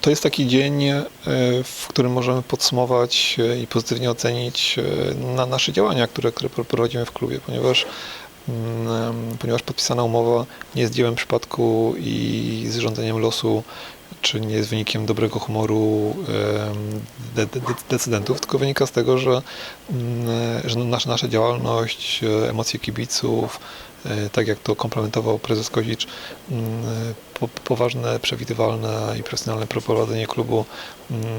To jest taki dzień, e, w którym możemy podsumować e, i pozytywnie ocenić e, na nasze działania, które, które pro- prowadzimy w klubie, ponieważ, mm, ponieważ podpisana umowa nie jest dziełem przypadku i zrządzeniem losu, czy nie jest wynikiem dobrego humoru de, de, decydentów, tylko wynika z tego, że, mm, że nasza, nasza działalność, e, emocje kibiców, e, tak jak to komplementował prezes Kozic, mm, po, poważne, przewidywalne i profesjonalne prowadzenie klubu mm, e,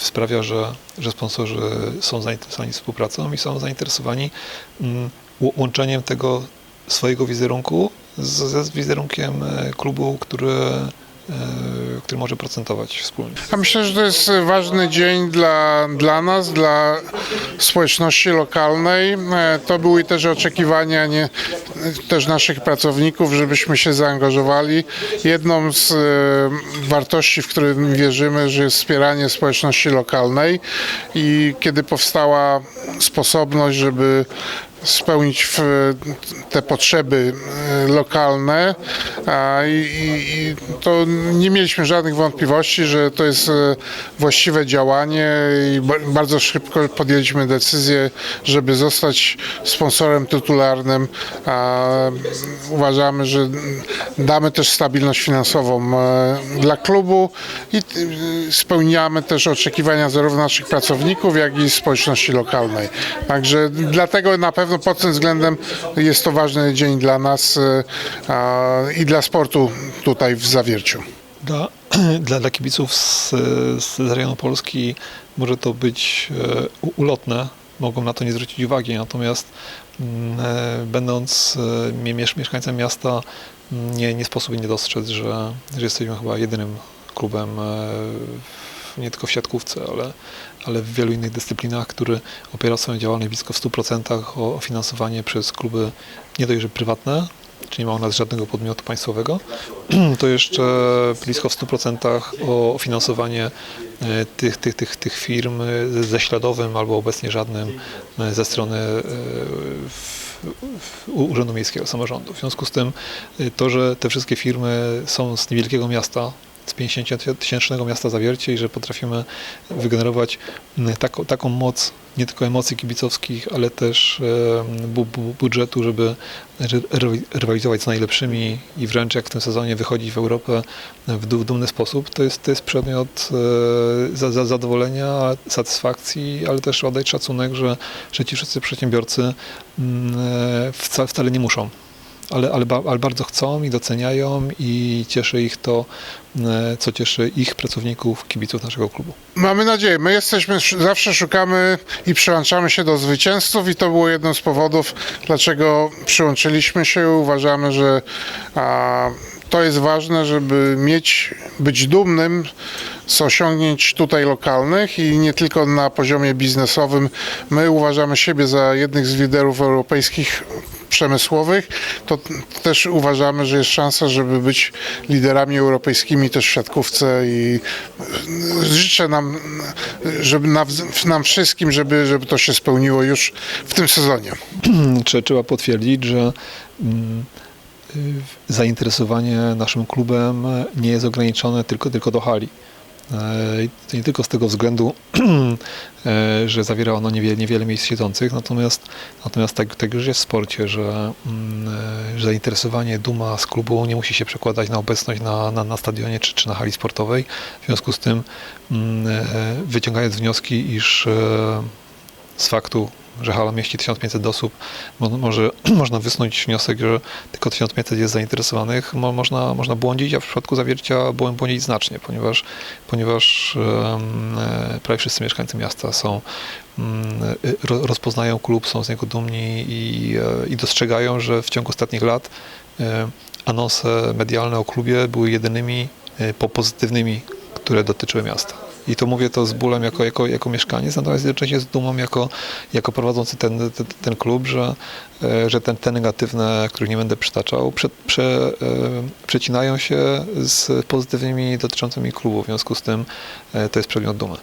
sprawia, że, że sponsorzy są zainteresowani współpracą i są zainteresowani łączeniem tego swojego wizerunku z, ze wizerunkiem e, klubu, który, e, który może procentować wspólnie. Ja myślę, że to jest ważny dzień dla, dla nas, dla społeczności lokalnej. E, To były też oczekiwania nie, też naszych pracowników, żebyśmy się zaangażowali. Jedną z e, wartości, w którym wierzymy, że jest wspieranie społeczności lokalnej i kiedy powstała sposobność, żeby spełnić te potrzeby e, lokalne i, to nie mieliśmy żadnych wątpliwości, że to jest e, właściwe działanie i ba- bardzo szybko podjęliśmy decyzję, żeby zostać sponsorem tytularnym. Uważamy, że damy też stabilność finansową e, dla klubu i spełniamy też oczekiwania zarówno naszych pracowników, jak i społeczności lokalnej. Także dlatego na pewno pod tym względem jest to ważny dzień dla nas e, a, i dla sportu tutaj w Zawierciu. Dla, dla, dla kibiców z, z Polski może to być e, ulotne, mogą na to nie zwrócić uwagi, natomiast mm, e, będąc e, mie- miesz- mieszkańcem miasta mm, nie, nie sposób nie dostrzec, że, że jesteśmy chyba jedynym klubem e, nie tylko w siatkówce, ale, ale w wielu innych dyscyplinach, który opiera swoją działalność blisko w 100% o, o finansowanie przez kluby nie dość, że prywatne, czyli nie ma u nas żadnego podmiotu państwowego, to jeszcze blisko w 100% o finansowanie e, tych, tych, tych, tych firm ze śladowym albo obecnie żadnym e, ze strony e, Urzędu Miejskiego Samorządu. W związku z tym to, że te wszystkie firmy są z niewielkiego miasta, z 50-tysięcznego miasta Zawiercie i że potrafimy wygenerować m, taką, taką moc nie tylko emocji kibicowskich, ale też bu, bu, budżetu, żeby ry- ry- rywalizować z najlepszymi i wręcz jak w tym sezonie wychodzić w Europę w, du- w dumny sposób, to jest, to jest przedmiot e, za, za zadowolenia, satysfakcji, ale też oddać szacunek, że, że ci wszyscy przedsiębiorcy mm, e, wca, wcale nie muszą ale, ale, ale bardzo chcą i doceniają i cieszy ich to, e, co cieszy ich pracowników, kibiców naszego klubu. Mamy nadzieję. My jesteśmy, zawsze szukamy i przyłączamy się do zwycięzców i to było jednym z powodów, dlaczego przyłączyliśmy się. Uważamy, że a, to jest ważne, żeby mieć, być dumnym z osiągnięć tutaj lokalnych i nie tylko na poziomie biznesowym. My uważamy siebie za jednych z liderów europejskich przemysłowych, to też uważamy, że jest szansa, żeby być liderami europejskimi też w siatkówce i życzę nam, żeby nam, nam wszystkim, żeby, żeby to się spełniło już w tym sezonie. Trze- Trzeba potwierdzić, że mm, y, zainteresowanie naszym klubem nie jest ograniczone tylko, tylko do hali. Nie tylko z tego względu, e, że zawiera ono niewiele, niewiele miejsc siedzących, natomiast, natomiast tak, tak już jest w sporcie, że, mm, e, że zainteresowanie, duma z klubu nie musi się przekładać na obecność na, na, na stadionie czy, czy na hali sportowej. W związku z tym, mm, e, wyciągając wnioski, iż z faktu, że hala mieści 1500 osób, mo, może, można wysnuć wniosek, że tylko 1500 jest zainteresowanych, mo, można, można błądzić, a w przypadku zawiercia błą- błądzić znacznie, ponieważ, ponieważ e, prawie wszyscy mieszkańcy miasta są mm, ro, rozpoznają klub, są z niego dumni i, e, i dostrzegają, że w ciągu ostatnich lat e, anonse medialne o klubie były jedynymi e, po pozytywnymi, które dotyczyły miasta. I to mówię to z bólem jako, jako, jako mieszkaniec, natomiast jednocześnie z dumą jako, jako prowadzący ten, ten, ten klub, że, e, że ten, te negatywne, których nie będę przytaczał, prze, prze, e, przecinają się z pozytywnymi dotyczącymi klubu. W związku z tym e, to jest przedmiot dumy.